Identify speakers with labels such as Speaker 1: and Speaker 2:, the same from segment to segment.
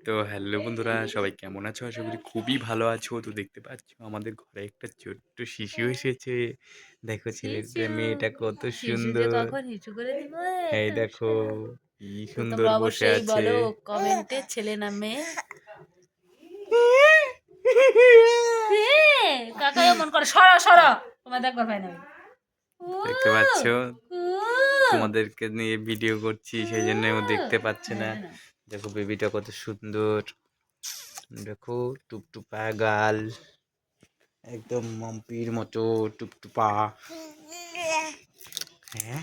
Speaker 1: তো হ্যালো বন্ধুরা সবাই কেমন আছো? আশা করি খুবই ভালো আছো। তো দেখতে পাচ্ছ আমাদের ঘরে একটা ছোট্ট শিশু এসেছে। দেখো ছেলেটা মেয়েটা কত সুন্দর। এই দেখো কি সুন্দর বসে আছে।
Speaker 2: কমেন্টে ছেলে না মেয়ে। কাকা এমন করে সরো সরো। তোমার দেখবার না
Speaker 1: দেখতে পাচ্ছ? তোমাদেরকে নিয়ে ভিডিও করছি সেই জন্য ও দেখতে পাচ্ছে না। দেখো বেবিটা কত সুন্দর। দেখো টুপটুপা গাল একদম মম্পির মতো টুপটুপা। হ্যাঁ?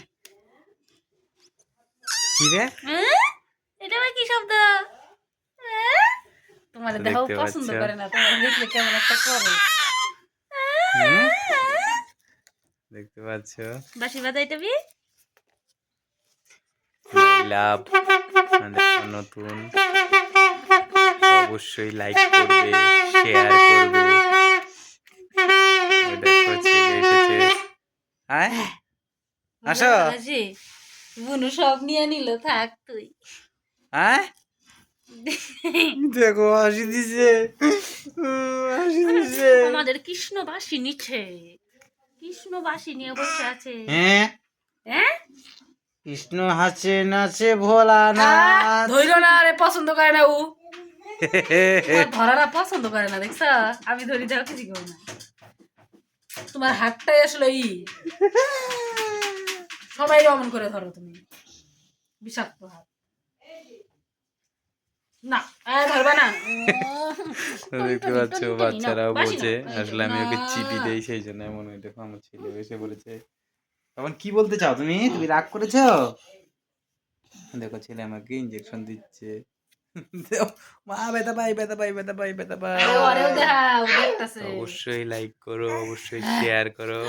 Speaker 1: কি রে?
Speaker 2: হ্যাঁ? এটা কি শব্দ? হ্যাঁ? তোমার
Speaker 1: দেখতে
Speaker 2: পছন্দ
Speaker 1: পাচ্ছ।
Speaker 2: করে না তোমার দেখলে কেমন একটা করে।
Speaker 1: দেখতে পাচ্ছ?
Speaker 2: বাসি বাজাইতে বি?
Speaker 1: লাভ নতুন। অবশ্যই লাইক করবে শেয়ার করবে। ওই দেখো ছেলে এসেছে। আসো।
Speaker 2: বুনু সব নিয়ে নিল থাক তুই।
Speaker 1: দেখো হাসি দিছে। হাসি দিছে।
Speaker 2: আমাদের কৃষ্ণ বাসি নিচ্ছে। কৃষ্ণ নিয়ে বসে আছে।
Speaker 1: হ্যাঁ। কৃষ্ণ হাসে নাচে ভোলা না
Speaker 2: ধৈর না আরে পছন্দ করে না ও। ধরারা পছন্দ করে না দেখছ? আমি ধরি যাও কিছু কেউ না। তোমার হাতটাই আসলে ই। সবাই অমন করে ধরো তুমি। বিষাক্ত হাত। না
Speaker 1: দেখতে পাচ্ছ বাচ্চারাও বোঝে। আসলে আমি ওকে চিপি দেই সেই জন্য এমন হয় দেখো আমার ছেলে এসে বলেছে তখন কি বলতে চাও তুমি? তুমি রাগ করেছ? দেখো ছেলে আমাকে ইঞ্জেকশন দিচ্ছে। মা ব্যথা পাই ব্যথা পাই ব্যথা পাই ব্যথা পাই।
Speaker 2: দেখতাছে।
Speaker 1: অবশ্যই লাইক করো অবশ্যই শেয়ার করো।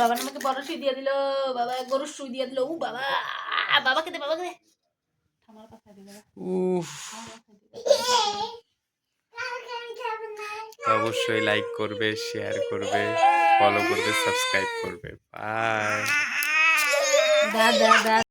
Speaker 2: বাবা আমাকে বড় শুই দিয়ে দিল বাবা গরুর শুই দিয়ে দিল। ও বাবা কথা দে বাবা
Speaker 1: উফ। অবশ্যই লাইক করবে শেয়ার করবে। ফলো করবে সাবস্ক্রাইব করবে বাই
Speaker 2: দা দা দা